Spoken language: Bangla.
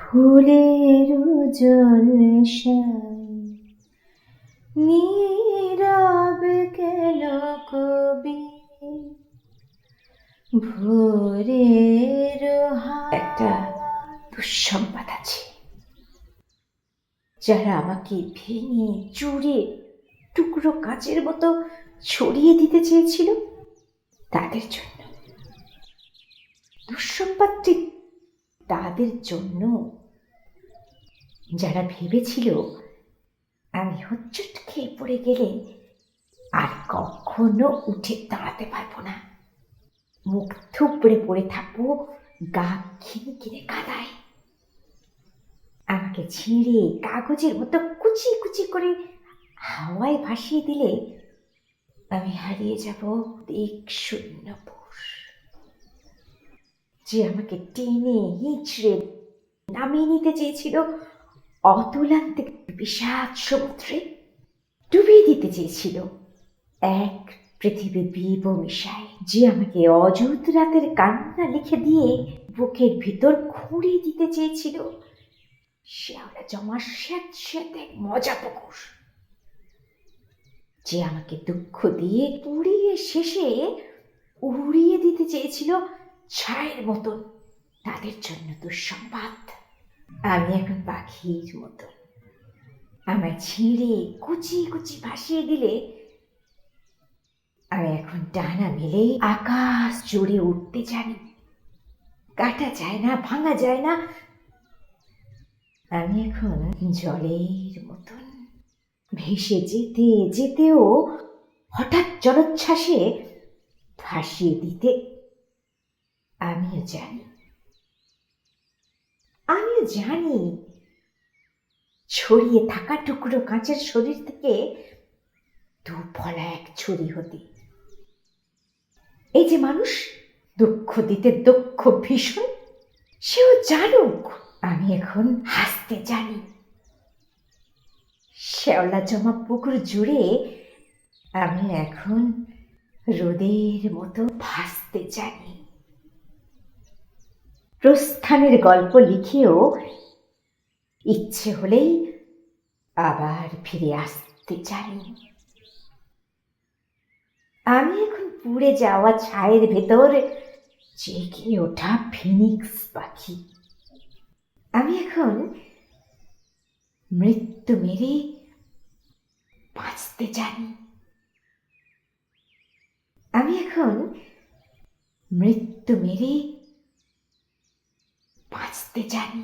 ফুলের জলসায় নীরব গেল কবি। ভোরের একটা দুঃসংবাদ আছে। যারা আমাকে ভেঙে চুরে টুকরো কাচের মতো ছড়িয়ে দিতে চেয়েছিল, তাদের জন্য দুঃসংবাদটি তাদের জন্য। যারা ভেবেছিল আমি হচ্চট খেয়ে পড়ে গেলে আর কখনো উঠে দাঁড়াতে পারব না। মুখ থুপড়ে পড়ে থাকব, গা খিনে কিনে কাদায়। আমাকে ছিঁড়ে কাগজের মতো কুচি কুচি করে হাওয়ায় ভাসিয়ে দিলে আমি হারিয়ে যাব দিক শূন্য যে আমাকে টেনে হিঁচড়ে নামিয়ে নিতে চেয়েছিল অতুলান্তিক বিষাদ সমুদ্রে ডুবিয়ে দিতে চেয়েছিল। এক পৃথিবী বিব মিশায় যে আমাকে অযুত রাতের কান্না লিখে দিয়ে বুকের ভিতর খুঁড়িয়ে দিতে চেয়েছিল শেওলা জমা স্যাঁত স্যাঁত এক মজা পুকুর। যে আমাকে দুঃখ দিয়ে পুড়িয়ে শেষে উড়িয়ে দিতে চেয়েছিল ছায়ের মতন তাদের জন্য দুঃসংবাদ আমি এখন পাখির মতন আমায় ছিঁড়ে, কুচি কুচি ভাসিয়ে দিলে আমি এখন ডানা মেলে আকাশ জুড়ে উঠতে জানি। কাটা যায় না, ভাঙা যায় না। আমি এখন জলের মতন। ভেসে যেতে, যেতেও হঠাৎ জলোচ্ছ্বাসে ভাসিয়ে দিতে আমিও জানি। আমিও জানি। ছড়িয়ে থাকা টুকরো কাঁচের শরীর থেকে দু ফলা এক ছুরি হতে। এই যে মানুষ, দুঃখ দিতে দক্ষ ভীষণ, সেও জানুক, আমি এখন হাসতে জানি। শ্যাওলা জমা পুকুর জুড়ে আমি এখন রোদের মতো ভাসতে জানি। প্রস্থানের গল্প লিখেও ইচ্ছে হলেই আবার ফিরে আসতে চাই। আমি এখন পুড়ে যাওয়া ছায়ের ভেতর জেগে ওঠা ফিনিক্স পাখি। আমি এখন মৃত্যু মেরে বাঁচতে জানি আমি এখন মৃত্যু মেরে বাঁচতে জানি